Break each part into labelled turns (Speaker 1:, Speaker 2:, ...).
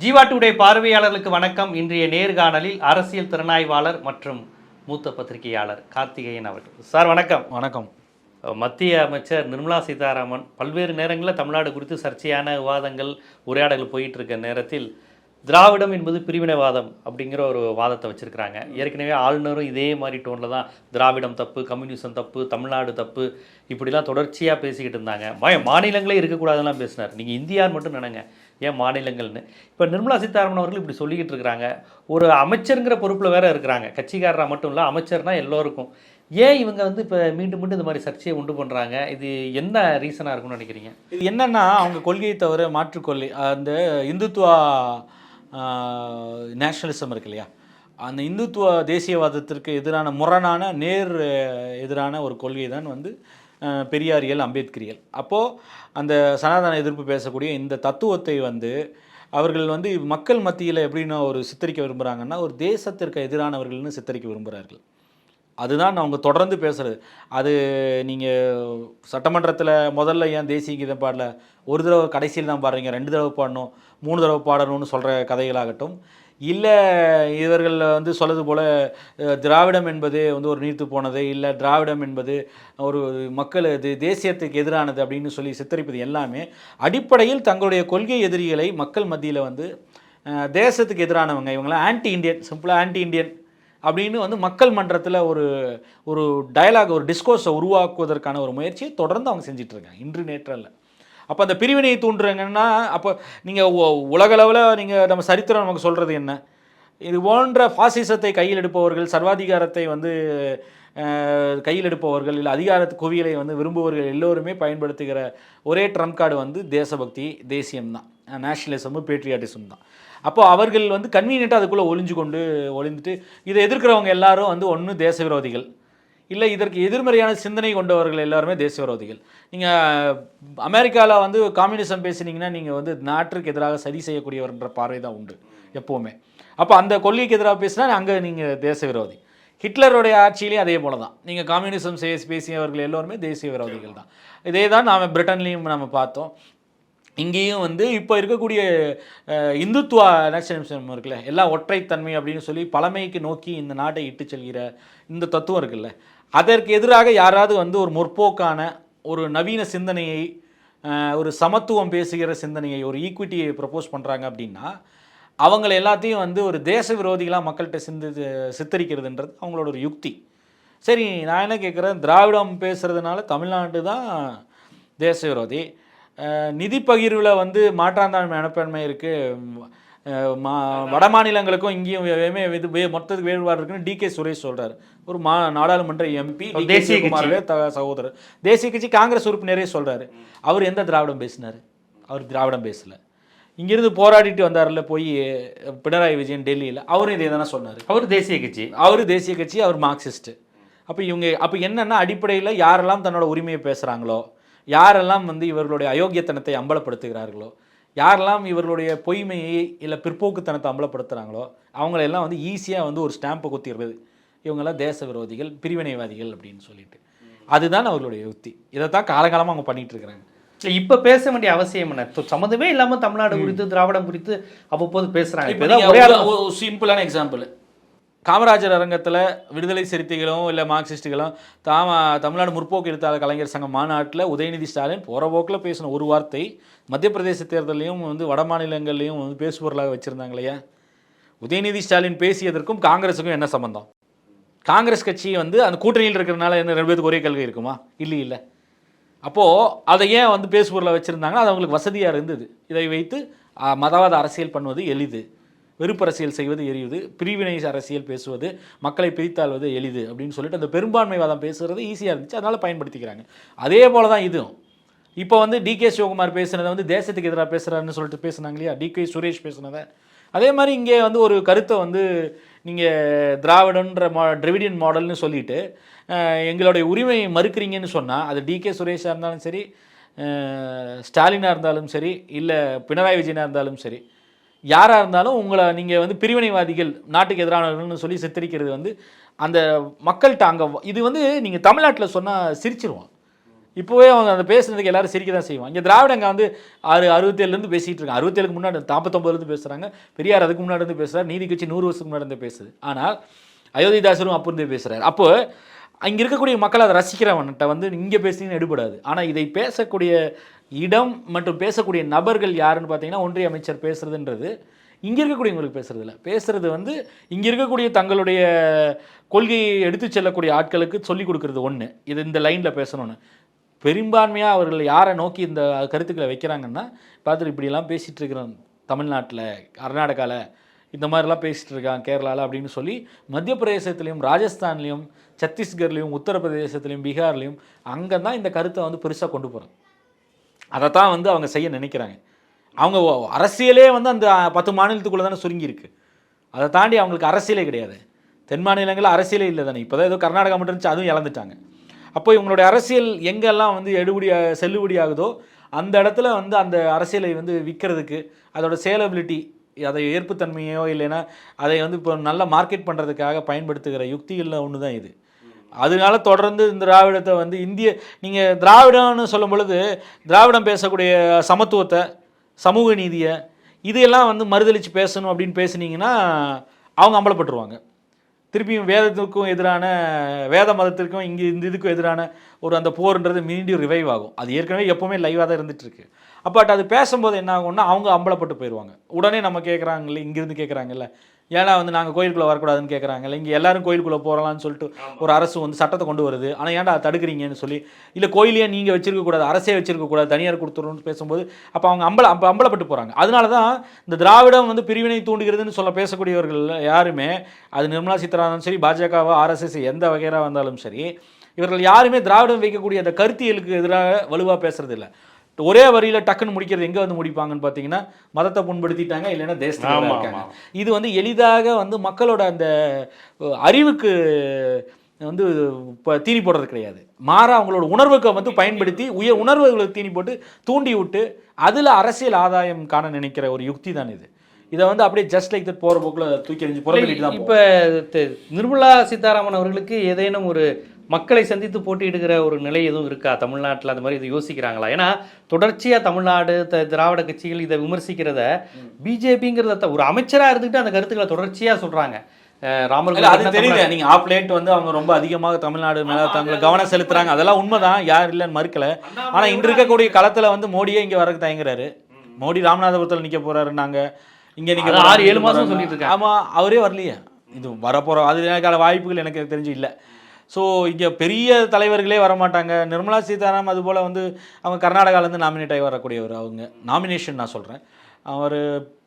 Speaker 1: Jeeva today பார்வையாளர்களுக்கு வணக்கம். இன்றைய நேர்காணலில் அரசியல் திறனாய்வாளர் மற்றும் மூத்த பத்திரிகையாளர் கார்த்திகேயன் அவர்கள். சார் வணக்கம்.
Speaker 2: வணக்கம்.
Speaker 1: மத்திய அமைச்சர் நிர்மலா சீதாராமன் பல்வேறு நேரங்களில் தமிழ்நாடு குறித்து சர்ச்சையான விவாதங்கள் உரையாடல்கள் போயிட்டு இருக்க நேரத்தில் திராவிடம் என்பது பிரிவினைவாதம் அப்படிங்கிற ஒரு வாதத்தை வச்சிருக்கிறாங்க. ஏற்கனவே ஆளுநரும் இதே மாதிரி டோனில் தான் திராவிடம் தப்பு கம்யூனிசம் தப்பு தமிழ்நாடு தப்பு இப்படிலாம் தொடர்ச்சியாக பேசிக்கிட்டு இருந்தாங்க. மாநிலங்களே இருக்கக்கூடாதுலாம் பேசினார். நீங்கள் இந்தியான்னு மட்டும் நினைங்க. ஏன் மாநிலங்கள்னு. இப்போ நிர்மலா சீதாராமன் அவர்கள் இப்படி சொல்லிக்கிட்டு இருக்கிறாங்க. ஒரு அமைச்சருங்கிற பொறுப்பில் வேற இருக்கிறாங்க. கட்சிக்காரராக மட்டும் இல்லை அமைச்சர்னா எல்லோருக்கும். ஏன் இவங்க வந்து இப்போ மீண்டும் மீண்டும் இந்த மாதிரி சர்ச்சையை உண்டு பண்ணுறாங்க இது என்ன ரீசனாக இருக்கும்னு நினைக்கிறீங்க?
Speaker 2: இது என்னென்னா அவங்க கொள்கையை தவிர மாற்றுக்கொள்ளை அந்த இந்துத்துவா நேஷனலிசம் இருக்கு இல்லையா? அந்த இந்துத்துவ தேசியவாதத்திற்கு எதிரான முரணான நேர் எதிரான ஒரு கொள்கை தான் வந்து பெரியாரியல் அம்பேத்கரியல். அப்போது அந்த சனாதன எதிர்ப்பு பேசக்கூடிய இந்த தத்துவத்தை வந்து அவர்கள் வந்து மக்கள் மத்தியில் எப்படின்னு ஒரு சித்தரிக்க விரும்புகிறாங்கன்னா ஒரு தேசத்திற்கு எதிரானவர்கள்னு சித்தரிக்க விரும்புகிறார்கள் அதுதான் அவங்க தொடர்ந்து பேசுகிறது அது நீங்கள் சட்டமன்றத்தில் முதல்ல ஏன் தேசிய கீதம் பாடல? ஒரு தடவை கடைசியில் தான் பாடுறீங்க ரெண்டு தடவை பாடணும் மூணு தடவை பாடணும்னு சொல்கிற கதைகளாகட்டும் இல்லை இவர்கள் வந்து சொல்வது போல் திராவிடம் என்பது வந்து ஒரு நீர்த்து போனது இல்லை திராவிடம் என்பது ஒரு மக்கள் இது தேசியத்துக்கு எதிரானது அப்படின்னு சொல்லி சித்தரிப்பது எல்லாமே அடிப்படையில் தங்களுடைய கொள்கை எதிரிகளை மக்கள் மத்தியில் வந்து தேசத்துக்கு எதிரானவங்க. இவங்களாம் ஆன்டி இண்டியன் சிம்பிளாக ஆன்டி இந்தியன் அப்படின்னு வந்து மக்கள் மன்றத்தில் ஒரு ஒரு டயலாக் ஒரு டிஸ்கோர்ஸை உருவாக்குவதற்கான ஒரு முயற்சியை தொடர்ந்து அவங்க செஞ்சிட்ருக்காங்க இன்று நேற்றல்ல. அப்போ அந்த பிரிவினையை தூண்டுறங்கன்னா அப்போ நீங்கள் உலகளவில் நீங்கள் நம்ம சரித்திரம் நமக்கு சொல்கிறது என்ன? இது போன்ற பாசிசத்தை கையில் எடுப்பவர்கள் சர்வாதிகாரத்தை வந்து கையில் எடுப்பவர்கள் இல்லை அதிகாரத்து குவியலை வந்து விரும்புபவர்கள் எல்லோருமே பயன்படுத்துகிற ஒரே ட்ரம்ப் கார்டு வந்து தேசபக்தி தேசியம் தான். நேஷனலிசமும் பேட்ரியாட்டிசம் தான். அப்போ அவர்கள் வந்து கன்வீனியண்ட்டாக அதுக்குள்ளே ஒளிஞ்சு கொண்டு ஒளிந்துட்டு இதை எதிர்க்கிறவங்க எல்லாரும் வந்து ஒன்று தேச விரோதிகள் இல்லை இதற்கு எதிர்மறையான சிந்தனை கொண்டவர்கள் எல்லாருமே தேச விரோதிகள் நீங்கள் அமெரிக்காவில் வந்து காம்யூனிசம் பேசுனீங்கன்னா நீங்கள் வந்து நாட்டிற்கு எதிராக சதி செய்யக்கூடியவர்ன்ற பார்வை தான் உண்டு எப்போவுமே. அப்போ அந்த கொள்கைக்கு எதிராக பேசினா அங்கே நீங்கள் தேச விரோதி ஹிட்லருடைய ஆட்சியிலேயும் அதே போல தான் நீங்கள் காம்யூனிசம் செய்ய பேசியவர்கள் எல்லோருமே தேசிய விரோதிகள் தான். இதே தான் நாம் பிரிட்டன்லேயும் நம்ம பார்த்தோம். இங்கேயும் வந்து இப்போ இருக்கக்கூடிய இந்துத்துவ இந்துத்துவா நேஷனலிசம் இருக்குல்ல எல்லாம் ஒற்றைத்தன்மை அப்படின்னு சொல்லி பழமைக்கு நோக்கி இந்த நாட்டை இட்டு செல்கிற இந்த தத்துவம் இருக்குல்ல அதற்கு எதிராக யாராவது வந்து ஒரு முற்போக்கான ஒரு நவீன சிந்தனையை ஒரு சமத்துவம் பேசுகிற சிந்தனையை ஒரு ஈக்விட்டியை ப்ரப்போஸ் பண்ணுறாங்க அப்படின்னா அவங்கள எல்லாத்தையும் வந்து ஒரு தேச விரோதிகளாக மக்கள்கிட்ட சிந்து சித்தரிக்கிறதுன்றது அவங்களோட ஒரு யுக்தி. சரி நான் என்ன கேட்குறேன் திராவிடம் பேசுகிறதுனால தமிழ்நாடு தான் தேச விரோதி. நிதி பகிர்வில் வந்து மாற்றாந்தாழ்மை மனப்பான்மை இருக்குது மா வட மாநிலங்களுக்கும் இங்கேயும் வேமே இது வே மொத்தத்துக்கு வேறுபாடு இருக்குன்னு டி கே சுரேஷ் சொல்கிறார் ஒரு மா நாடாளுமன்ற எம்பி
Speaker 1: தேசிய.
Speaker 2: சகோதரர். தேசிய கட்சி காங்கிரஸ் உறுப்பினரே சொல்கிறாரு அவர் எந்த திராவிடம் பேசினார்? அவர் திராவிடம் பேசல. இங்கிருந்து போராடிட்டு வந்தார்ல போய் பினராயி விஜயன் டெல்லியில். அவரும் இதே தானே சொன்னார்.
Speaker 1: அவர் தேசிய கட்சி.
Speaker 2: அவர் தேசிய கட்சி அவர் மார்க்சிஸ்ட். அப்போ இவங்க அப்போ என்னன்னா அடிப்படையில் யாரெல்லாம் தன்னோட உரிமையை பேசுகிறாங்களோ யாரெல்லாம் வந்து இவர்களுடைய அயோக்கியத்தனத்தை அம்பலப்படுத்துகிறார்களோ யாரெல்லாம் இவர்களுடைய பொய்மையை இல்லை பிற்போக்குத்தனத்தை அம்பலப்படுத்துகிறாங்களோ அவங்களெல்லாம் வந்து ஈஸியாக வந்து ஒரு ஸ்டாம்பை குத்திடுறது இவங்கெல்லாம் தேச விரோதிகள் பிரிவினைவாதிகள் அப்படின்னு சொல்லிட்டு. அதுதான் அவர்களுடைய யுக்தி இதை தான் காலகாலமாக அவங்க பண்ணிட்டு இருக்கிறாங்க.
Speaker 1: இப்போ பேச வேண்டிய அவசியம் என்ன? சம்மந்தமே இல்லாமல் தமிழ்நாடு குறித்து திராவிடம் குறித்து அவ்வப்போது ஒரு
Speaker 2: சிம்பிளான எக்ஸாம்பிள் காமராஜர் அரங்கத்தில் விடுதலை சிறுத்தைகளும் இல்லை மார்க்சிஸ்டுகளும் தாம தமிழ்நாடு முற்போக்கு எடுத்தாத கலைஞர் சங்கம் மாநாட்டில் உதயநிதி ஸ்டாலின் போகிற போக்கில் பேசின ஒரு வார்த்தை மத்திய பிரதேச தேர்தலையும் வந்து வட மாநிலங்கள்லையும் வந்து பேசுபொருளாக வச்சுருந்தாங்க இல்லையா? உதயநிதி ஸ்டாலின் பேசியதற்கும் காங்கிரஸுக்கும் என்ன சம்பந்தம்? காங்கிரஸ் கட்சி வந்து அந்த கூட்டணியில் இருக்கிறனால என்ன ரெண்டு பேருக்கு ஒரே கல்வி இருக்குமா? இல்லை இல்லை. அப்போது அதை ஏன் வந்து பேசுபொருளாக வச்சுருந்தாங்கன்னா அது அவங்களுக்கு வசதியாக இருந்தது. இதை வைத்து மதவாத அரசியல் பண்ணுவது எளிது. வெறுப்பரசியல் செய்வது எரியுது பிரிவினை அரசியல் பேசுவது மக்களை பிரித்தாள்வது எளிது அப்படின்னு சொல்லிட்டு அந்த பெரும்பான்மைவாதம் பேசுகிறது ஈஸியாக இருந்துச்சு. அதனால் பயன்படுத்திக்கிறாங்க. அதே போல தான் இதுவும். இப்போ வந்து டிகே சிவகுமார் பேசுனதை வந்து தேசத்துக்கு எதிராக பேசுகிறாருன்னு சொல்லிட்டு பேசுனாங்க இல்லையா? டிகே சுரேஷ் பேசுனதை. அதே மாதிரி இங்கே வந்து ஒரு கருத்தை வந்து நீங்கள் திராவிடன்ற மா திராவிடியன் மாடல்னு சொல்லிட்டு எங்களுடைய உரிமையை மறுக்கிறீங்கன்னு சொன்னால் அது டிகே சுரேஷாக இருந்தாலும் சரி ஸ்டாலினாக இருந்தாலும் சரி இல்லை பினராயி விஜயனாக இருந்தாலும் சரி யாராக இருந்தாலும் உங்களை நீங்கள் வந்து பிரிவினைவாதிகள் நாட்டுக்கு எதிரானவர்கள்னு சொல்லி சித்தரிக்கிறது வந்து அந்த மக்கள்கிட்ட அங்கே இது வந்து நீங்கள் தமிழ்நாட்டில் சொன்னால் சிரிச்சிருவான். இப்போவே அவங்க அந்த பேசுனதுக்கு எல்லாரும் சிரிக்க தான் செய்வாங்க. இங்கே திராவிடங்க வந்து ஆறு அறுபத்தேழுலேருந்து பேசிகிட்டு இருக்காங்க. அறுபத்தேழுக்கு முன்னாடி நாற்பத்தொம்பதுலேருந்து பேசுகிறாங்க பெரியார் அதுக்கு முன்னாடி இருந்து பேசுகிறார் நீதி கட்சி நூறு வருஷத்துக்கு முன்னாடி இருந்து பேசுது. ஆனால் அயோத்திதாசரும் அப்போ இருந்தே பேசுகிறார் அப்போ அங்கே இருக்கக்கூடிய மக்கள் அதை ரசிக்கிறவன்கிட்ட வந்து இங்கே பேசுனீங்கன்னு எடுபடாது. ஆனால் இதை பேசக்கூடிய இடம் மற்றும் பேசக்கூடிய நபர்கள் யாருன்னு பார்த்தீங்கன்னா ஒன்றிய அமைச்சர் பேசுறதுன்றது இங்கே இருக்கக்கூடியவங்களுக்கு பேசுறது இல்லை. பேசுறது வந்து இங்கே இருக்கக்கூடிய தங்களுடைய கொள்கையை எடுத்து செல்லக்கூடிய ஆட்களுக்கு சொல்லிக் கொடுக்குறது ஒன்று இது இந்த லைனில் பேசணும்னு. பெரும்பான்மையாக அவர்கள் யாரை நோக்கி இந்த கருத்துக்களை வைக்கிறாங்கன்னா பார்த்துட்டு இப்படிலாம் பேசிகிட்டு இருக்கிறோம். தமிழ்நாட்டில் கர்நாடகாவில் இந்த மாதிரிலாம் பேசிகிட்டு இருக்கான் கேரளாவில் அப்படின்னு சொல்லி மத்திய பிரதேசத்துலேயும் ராஜஸ்தான்லேயும் சத்தீஸ்கர்லேயும் உத்தரப்பிரதேசத்துலேயும் பீகார்லேயும் அங்கே தான் இந்த கருத்தை வந்து பெருசாக கொண்டு போகிறாங்க அதைத்தான் வந்து அவங்க செய்ய நினைக்கிறாங்க. அவங்க அரசியலே வந்து அந்த பத்து மாநிலத்துக்குள்ளே தானே சுருங்கியிருக்கு. அதை தாண்டி அவங்களுக்கு அரசியலே கிடையாது. தென் மாநிலங்களில் அரசியலே இல்லை தானே. இப்போ ஏதோ கர்நாடகா மட்டும் இருந்துச்சு அதுவும் இழந்துட்டாங்க. அப்போ இவங்களுடைய அரசியல் எங்கெல்லாம் வந்து எடுபடி செல்லுபடி ஆகுதோ அந்த இடத்துல வந்து அந்த அரசியலை வந்து விற்கிறதுக்கு அதோட சேலபிலிட்டி அதை ஏற்புத்தன்மையோ இல்லைன்னா அதை வந்து இப்போ நல்லா மார்க்கெட் பண்ணுறதுக்காக பயன்படுத்துகிற யுக்திகளில் ஒன்று தான் இது. அதனால தொடர்ந்து இந்த திராவிடத்தை வந்து இந்திய நீங்கள் திராவிடம்னு சொல்லும் பொழுது திராவிடம் பேசக்கூடிய சமத்துவத்தை சமூக நீதியை இதையெல்லாம் வந்து மறுதளித்து பேசணும் அப்படின்னு பேசுனீங்கன்னா அவங்க அம்பலப்பட்டுருவாங்க. திருப்பியும் வேதத்துக்கும் எதிரான வேத மதத்திற்கும் இங்கே இந்த இதுக்கும் எதிரான ஒரு அந்த போர்ன்றது மீண்டும் ரிவைவ் ஆகும். அது ஏற்கனவே எப்போவுமே லைவாக தான் இருந்துட்டு இருக்கு அது பேசும்போது என்ன ஆகும்னா அவங்க அம்பலப்பட்டு போயிடுவாங்க. உடனே நம்ம கேட்குறாங்கல்ல இங்கேருந்து கேட்குறாங்கல்ல ஏன்னா வந்து நாங்கள் கோயிலுக்குள்ளே வரக்கூடாதுன்னு கேட்குறாங்கல்ல இங்கே எல்லாரும் கோயிலுக்குள்ளே போகலான்னு சொல்லிட்டு ஒரு அரசு வந்து சட்டத்தை கொண்டு வருது. ஆனால் ஏன்டா தடுக்கிறீங்கன்னு சொல்லி இல்லை கோயிலையே நீங்கள் வச்சிருக்க கூடாது அரசே வச்சிருக்க கூடாது தனியார் கொடுத்துருன்னு பேசும்போது அப்போ அவங்க அம்பல அப்போ அம்பலப்பட்டு போகிறாங்க அதனால தான் இந்த திராவிடம் வந்து பிரிவினை தூண்டுகிறதுன்னு சொல்ல பேசக்கூடியவர்கள் யாருமே அது நிர்மலா சீதாராமன் சரி பாஜகவோ ஆர்எஸ்எஸ் எந்த வகையாக வந்தாலும் சரி இவர்கள் யாருமே திராவிடம் வைக்கக்கூடிய அந்த கருத்தியலுக்கு எதிராக வலுவாக பேசுறது இல்ல ஒரே வரியில டக்குன்னு முடிக்கிறது எங்க வந்து முடிப்பாங்கன்னு பார்த்தீங்கன்னா மதத்தை புண்படுத்திட்டாங்க இல்லைன்னா தேசத்தை இருக்காங்க. இது வந்து எளிதாக வந்து மக்களோட அந்த அறிவுக்கு வந்து இப்போ தீனி போடுறது கிடையாது. மாறா அவங்களோட உணர்வுக்கு வந்து பயன்படுத்தி உய உணர்வுகளை தீனி போட்டு தூண்டி விட்டு அதில் அரசியல் ஆதாயம் காண நினைக்கிற ஒரு யுக்தி தான் இது. இதை வந்து அப்படியே ஜஸ்ட் லைக் தட் போகிற போக்கில் தூக்கி எறிஞ்சு தான்
Speaker 1: இப்ப நிர்மலா சீதாராமன் அவர்களுக்கு ஏதேனும் ஒரு மக்களை சந்தித்து போட்டியிடுகிற ஒரு நிலை எதுவும் இருக்கா? தமிழ்நாட்டில் அந்த மாதிரி இது யோசிக்கிறாங்களா? ஏன்னா தொடர்ச்சியா தமிழ்நாடு த- திராவிட கட்சிகள் இதை விமர்சிக்கிறத பிஜேபிங்கிறத ஒரு அமைச்சரா இருந்துட்டு அந்த கருத்துக்களை தொடர்ச்சியா சொல்றாங்க. அஹ் ராமர்
Speaker 2: இல்ல, அது தெரியுது நீங்க ஆப் லேட் வந்து அவங்க ரொம்ப அதிகமாக தமிழ்நாடு மேல தங்களை கவனம் செலுத்துறாங்க. அதெல்லாம் உண்மைதான். யார் இல்லைன்னு மறுக்கல. ஆனா இன்று இருக்கக்கூடிய களத்துல வந்து மோடியே இங்க வரக்கு தயங்குறாரு. மோடி ராமநாதபுரத்துல நிக்க போறாருன்னாங்க. இங்க நீங்க
Speaker 1: ஆறு, ஏழு மாசம். சொல்லிட்டு இருக்காங்க.
Speaker 2: ஆமா அவரே வரலையே. இது வரப்போற அது எனக்கான வாய்ப்புகள் எனக்கு தெரிஞ்சு இல்லை. ஸோ இங்கே பெரிய தலைவர்களே வரமாட்டாங்க. நிர்மலா சீதாராமன் அது போல் வந்து அவங்க கர்நாடகாலேருந்து நாமினேட் ஆகி வரக்கூடியவர் அவங்க. நாமினேஷன் நான் சொல்கிறேன் அவர்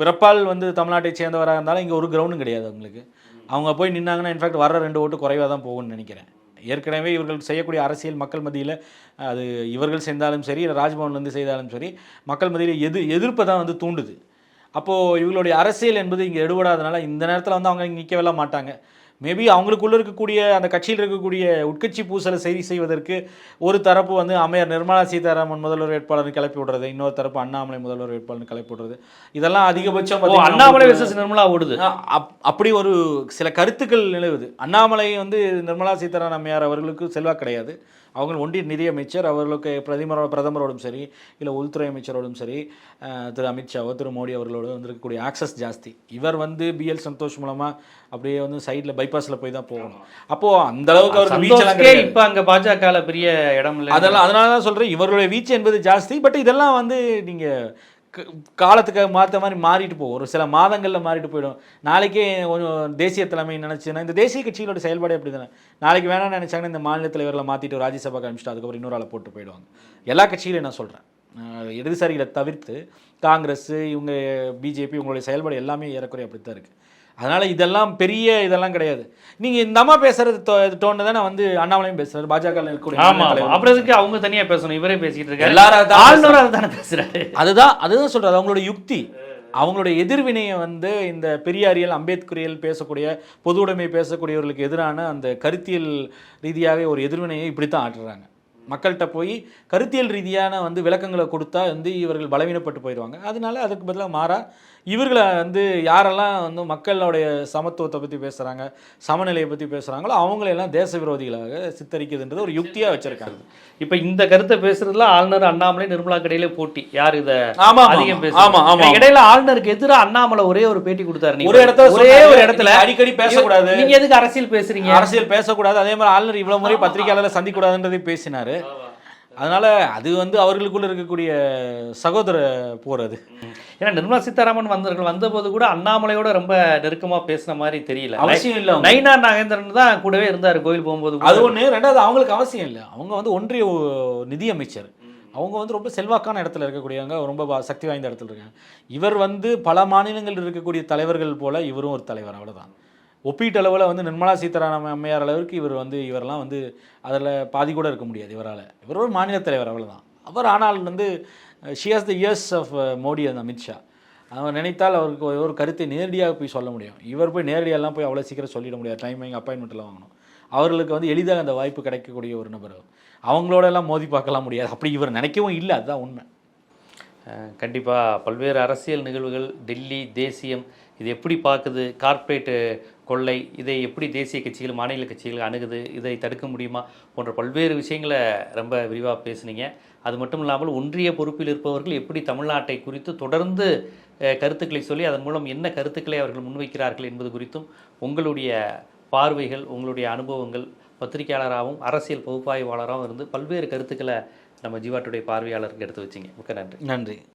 Speaker 2: பிறப்பால் வந்து தமிழ்நாட்டை சேர்ந்தவராக இருந்தாலும் இங்கே ஒரு கிரவுண்டும் கிடையாது அவங்களுக்கு. அவங்க போய் நின்னாங்கன்னா இன்ஃபேக்ட் வர ரெண்டு ஓட்டு குறைவாக தான் போகும்னு நினைக்கிறேன். ஏற்கனவே இவர்கள் செய்யக்கூடிய அரசியல் மக்கள் மத்தியில் அது இவர்கள் செய்தாலும் சரி இல்லை ராஜ்பவன்லேருந்து செய்தாலும் சரி மக்கள் மத்தியில் எது எதிர்ப்பை தான் வந்து தூண்டுது. அப்போது இவங்களுடைய அரசியல் என்பது இங்கே எடுபடாதனால இந்த நேரத்தில் வந்து அவங்க இங்கே நிற்கவெல்லாம் மாட்டாங்க. மேபி அவங்களுக்குள்ள இருக்கக்கூடிய அந்த கட்சியில் இருக்கக்கூடிய உட்கட்சி பூசலை சரி செய்வதற்கு ஒரு தரப்பு வந்து அமையர் நிர்மலா சீதாராமன் முதல்வர் வேட்பாளர் கிளப்பி விடுறது இன்னொரு தரப்பு அண்ணாமலை முதல்வர் வேட்பாளர் கிளப்பி விடுறது. இதெல்லாம் அதிகபட்சம்
Speaker 1: அண்ணாமலை வெர்சஸ் நிர்மலா ஓடுது.
Speaker 2: அப்படி ஒரு சில கருத்துக்கள் நிலவுது. அண்ணாமலை வந்து நிர்மலா சீதாராமன் அம்மையார் அவர்களுக்கு செல்வாக்கு கிடையாது. அவங்க ஒன்றிய நிதியமைச்சர் அவர்களுக்கு பிரதமரோட பிரதமரோடும் சரி இல்லை உள்துறை அமைச்சரோடும் சரி திரு அமித்ஷாவோ திரு மோடி அவர்களோட வந்து இருக்கக்கூடிய ஆக்சஸ் ஜாஸ்தி. இவர் வந்து பிஎல் சந்தோஷ் மூலமாக அப்படியே வந்து சைடில் பைபாஸில் போய் தான் போகணும். அப்போது அந்த அளவுக்கு அவருக்கு
Speaker 1: இப்ப அங்க பாஜகல பெரிய இடம் இல்லை.
Speaker 2: அதெல்லாம் அதனால தான் சொல்கிறேன் இவர்களுடைய வீச்சு என்பது ஜாஸ்தி பட் இதெல்லாம் வந்து நீங்கள் காலத்துக்கு மாற்ற மாதிரி மாறிட்டு போகும். ஒரு சில மாதங்களில் மாறிட்டு போயிடும். நாளைக்கே கொஞ்சம் தேசிய தலைமை நினச்சுன்னா இந்த தேசிய கட்சிகளோட செயல்பாடு அப்படி தானே நாளைக்கு வேணாம்னு நினச்சாங்கன்னா இந்த மாநில தலைவரில் மாற்றிட்டு ராஜ்யசபா காமிச்சிட்டு அதுக்கப்புறம் இன்னொரு ஆளை போட்டு போயிடுவாங்க. எல்லா கட்சிகளையும் நான் சொல்கிறேன் இடதுசாரிகளை தவிர்த்து காங்கிரஸ் இவங்க பிஜேபி இவங்களுடைய செயல்பாடு எல்லாமே ஏறக்குறைய அப்படி தான் இருக்குது அதனால் இதெல்லாம் பெரிய இதெல்லாம் கிடையாது. நீங்கள் இந்த அம்மா பேசுறது டோன்னு தானே வந்து அண்ணாமலையும் பேசுறாரு பாஜக இருக்கக்கூடிய
Speaker 1: ஆமா
Speaker 2: மாநில
Speaker 1: ஆமா.
Speaker 2: தலைவர்
Speaker 1: அப்புறம் எதுக்கு அவங்க தனியா பேசணும் இவரே பேசிட்டு இருக்காரு.
Speaker 2: எல்லாரும் அதான்
Speaker 1: ஆளுநர் அதை தானே பேசுறாரு.
Speaker 2: அதுதான் அதுதான் சொல்றது அவங்களோட யுக்தி. அவங்களுடைய எதிர்வினையை வந்து இந்த பெரியாரியல் அம்பேத்கரியல் பேசக்கூடிய பொது உடைமை பேசக்கூடியவர்களுக்கு எதிரான அந்த கருத்தியல் ரீதியாகவே ஒரு எதிர்வினையை இப்படி தான் ஆட்டுறாங்க மக்கள்கிட்ட போய் கருத்தியல் ரீதியான வந்து விளக்கங்களை கொடுத்தா வந்து இவர்கள் பலவீனப்பட்டு போயிடுவாங்க. அதனால அதுக்கு பதிலாக மாறா இவர்களை வந்து யாரெல்லாம் வந்து மக்களுடைய சமத்துவத்தை பற்றி பேசுகிறாங்க சமநிலையை பற்றி பேசுகிறாங்களோ அவங்களையெல்லாம் தேச விரோதிகளாக சித்தரிக்குதுன்றது ஒரு யுக்தியாக வச்சுருக்காங்க.
Speaker 1: இப்ப இந்த கருத்தை பேசுறதுல ஆளுநர் அண்ணாமலை நிர்மலா கடையில போட்டி. யார் இத
Speaker 2: ஆமா
Speaker 1: அதிகம் பேசுறாங்க இடையில ஆளுநருக்கு எதிராக அண்ணாமலை ஒரே ஒரு பேட்டி கொடுத்தாரு.
Speaker 2: ஒரு இடத்துல
Speaker 1: ஒரே ஒரு இடத்துல.
Speaker 2: அடிக்கடி பேசக்கூடாது.
Speaker 1: நீங்க எதுக்கு அரசியல் பேசுறீங்க?
Speaker 2: அரசியல் பேசக்கூடாது. அதே மாதிரி ஆளுநர் இவ்வளவு முறை பத்திரிகையாளரை சந்திக்கூடாதுன்றதை பேசினாரு. அதனால அது வந்து அவர்களுக்குள்ள இருக்கக்கூடிய சகோதர போர் அது.
Speaker 1: ஏன்னா நிர்மலா சீதாராமன் வந்தவர்கள் வந்தபோது கூட அண்ணாமலையோட ரொம்ப நெருக்கமா பேசின மாதிரி தெரியல.
Speaker 2: அவசியம் இல்லை.
Speaker 1: நைனா நாகேந்திரன் தான் கூடவே இருந்தாரு கோயில் போகும்போது.
Speaker 2: அது ஒண்ணு. ரெண்டாவது அவங்களுக்கு அவசியம் இல்லை. அவங்க வந்து ஒன்றிய நிதியமைச்சர். அவங்க வந்து ரொம்ப செல்வாக்கான இடத்துல இருக்கக்கூடியவங்க. ரொம்ப சக்தி வாய்ந்த இடத்துல இருக்காங்க. இவர் வந்து பல மாநிலங்களில் இருக்கக்கூடிய தலைவர்கள் போல இவரும் ஒரு தலைவர். அவ்வளவுதான். ஒப்பீட்டளவில் வந்து நிர்மலா சீதாராமன் அம்மையார் அளவிற்கு இவர் வந்து இவரெல்லாம் வந்து அதில் பாதி கூட இருக்க முடியாது இவரால். இவர் ஒரு மாநில தலைவர் அவ்வளோதான் அவர் ஆனால் வந்து she has the years of Modi அந்த அமித்ஷா அவர் நினைத்தால் அவருக்கு ஒரு- ஒரு கருத்தை நேரடியாக போய் சொல்ல முடியும். இவர் போய் நேரடியாகலாம் போய் அவ்வளோ சீக்கிரம் சொல்லிட முடியாது. டைமிங் அப்பாயின்மெண்ட்டில் வாங்கணும். அவர்களுக்கு வந்து எளிதாக அந்த வாய்ப்பு கிடைக்கக்கூடிய ஒரு நபர் அவங்களோட எல்லாம் மோதி பார்க்கலாம் முடியாது. அப்படி இவர் நினைக்கவும் இல்லை. அதுதான் உண்மை.
Speaker 1: கண்டிப்பாக பல்வேறு அரசியல் நிகழ்வுகள் டெல்லி தேசியம் இது எப்படி பார்க்குது? கார்ப்பரேட்டு கொள்ளை இதை எப்படி தேசிய கட்சிகள் மாநில கட்சிகள் அணுகுது இதை தடுக்க முடியுமா போன்ற பல்வேறு விஷயங்களை ரொம்ப விரிவாக பேசுனீங்க. அது மட்டும் இல்லாமல் ஒன்றிய பொறுப்பில் இருப்பவர்கள் எப்படி தமிழ்நாட்டை குறித்து தொடர்ந்து கருத்துக்களை சொல்லி அதன் மூலம் என்ன கருத்துக்களை அவர்கள் முன்வைக்கிறார்கள் என்பது குறித்தும் உங்களுடைய பார்வைகள் உங்களுடைய அனுபவங்கள் பத்திரிகையாளராகவும் அரசியல் பகுப்பாய்வாளராகவும் இருந்து பல்வேறு கருத்துக்களை நம்ம ஜீவாட்டுடைய பார்வையாளருக்கு எடுத்து வச்சிங்க. மிக்க நன்றி.
Speaker 2: நன்றி.